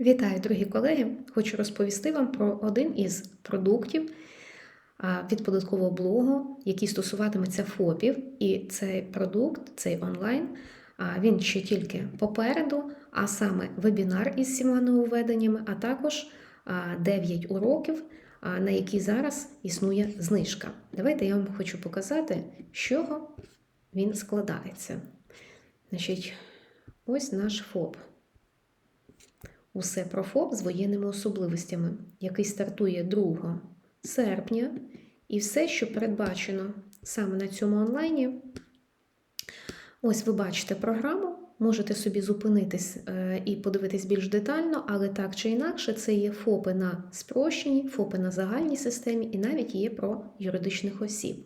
Вітаю, дорогі колеги! Хочу розповісти вам про один із продуктів від податкового блогу, який стосуватиметься ФОПів. І цей продукт, цей онлайн, він ще тільки попереду, а саме вебінар із сіма нововведеннями, а також 9 уроків, на які зараз існує знижка. Давайте я вам хочу показати, з чого він складається. Значить, ось наш ФОП. Усе про ФОП з воєнними особливостями, який стартує 2 серпня, і все, що передбачено саме на цьому онлайні. Ось ви бачите програму, можете собі зупинитись е, і подивитись більш детально, але так чи інакше, це є ФОПи на спрощеній, ФОПи на загальній системі, і навіть є про юридичних осіб.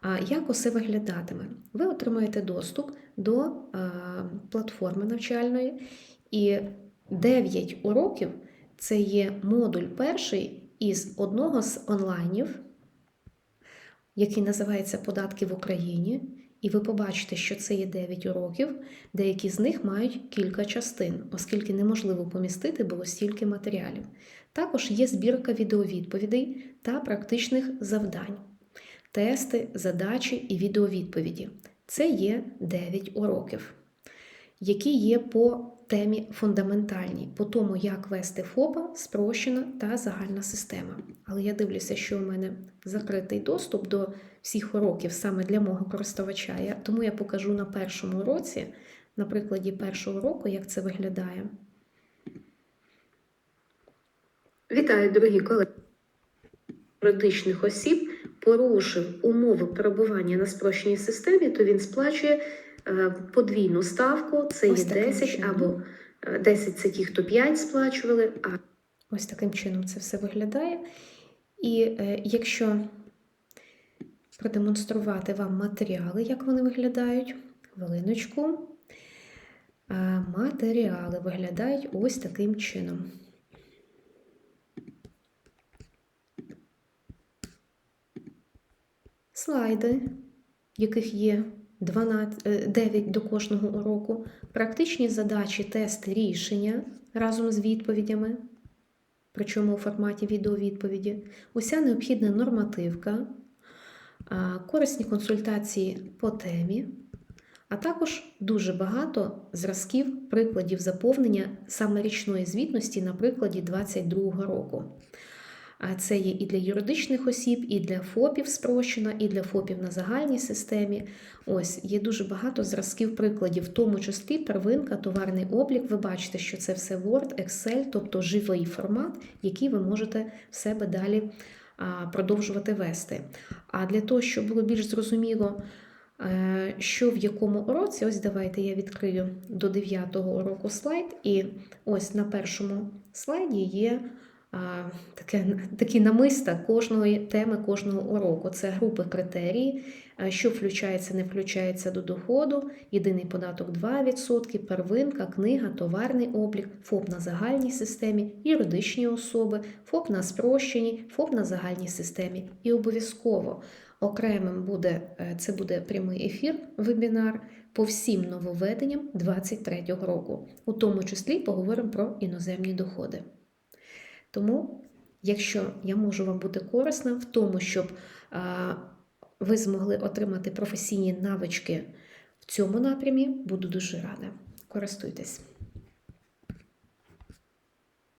А як усе виглядатиме? Ви отримаєте доступ до е, платформи навчальної. і 9 уроків це є модуль перший із одного з онлайнів, який називається Податки в Україні. І ви побачите, що це є 9 уроків, деякі з них мають кілька частин, оскільки неможливо помістити було стільки матеріалів. Також є збірка відеовідповідей та практичних завдань, тести, задачі і відеовідповіді. Це є 9 уроків, які є по темі фундаментальній, по тому, як вести ФОПа, спрощена та загальна система. Але я дивлюся, що у мене закритий доступ до всіх уроків саме для мого користувача. Я, тому я покажу на першому уроці, на прикладі першого року, як це виглядає. Вітаю, дорогі колеги. Юридичних осіб порушив умови перебування на спрощеній системі, то він сплачує подвійну ставку, це Ось є 10 чином. або е, 10 це ті, хто 5 сплачували, а ось таким чином це все виглядає. І е, якщо продемонструвати вам матеріали, як вони виглядають, хвилиночку. Е, Матеріали виглядають ось таким чином. Слайди, яких є 12, е, 9 до кожного уроку, практичні задачі, тести, рішення разом з відповідями, причому у форматі відеовідповіді, уся необхідна нормативка, корисні консультації по темі, а також дуже багато зразків прикладів заповнення саме річної звітності на прикладі 2022 року. Це є і для юридичних осіб, і для ФОПів спрощена, і для ФОПів на загальній системі. Ось є дуже багато зразків прикладів, в тому числі первинка, товарний облік. Ви бачите, що це все Word, Excel, тобто живий формат, який ви можете в себе далі продовжувати вести. А для того, щоб було більш зрозуміло, е, що в якому уроці, ось давайте я відкрию до 9 уроку слайд, і ось на першому слайді є таке, такі намиста кожної теми, кожного уроку. Це групи критерії, що включається, не включається до доходу, єдиний податок 2%, первинка, книга, товарний облік, ФОП на загальній системі, юридичні особи, ФОП на спрощеній, ФОП на загальній системі. І обов'язково окремим буде е, це буде прямий ефір, вебінар по всім нововведенням 2023 року. У тому числі поговоримо про іноземні доходи. Тому, якщо я можу вам бути корисна в тому, щоб ви змогли отримати професійні навички в цьому напрямі, буду дуже рада. Користуйтесь.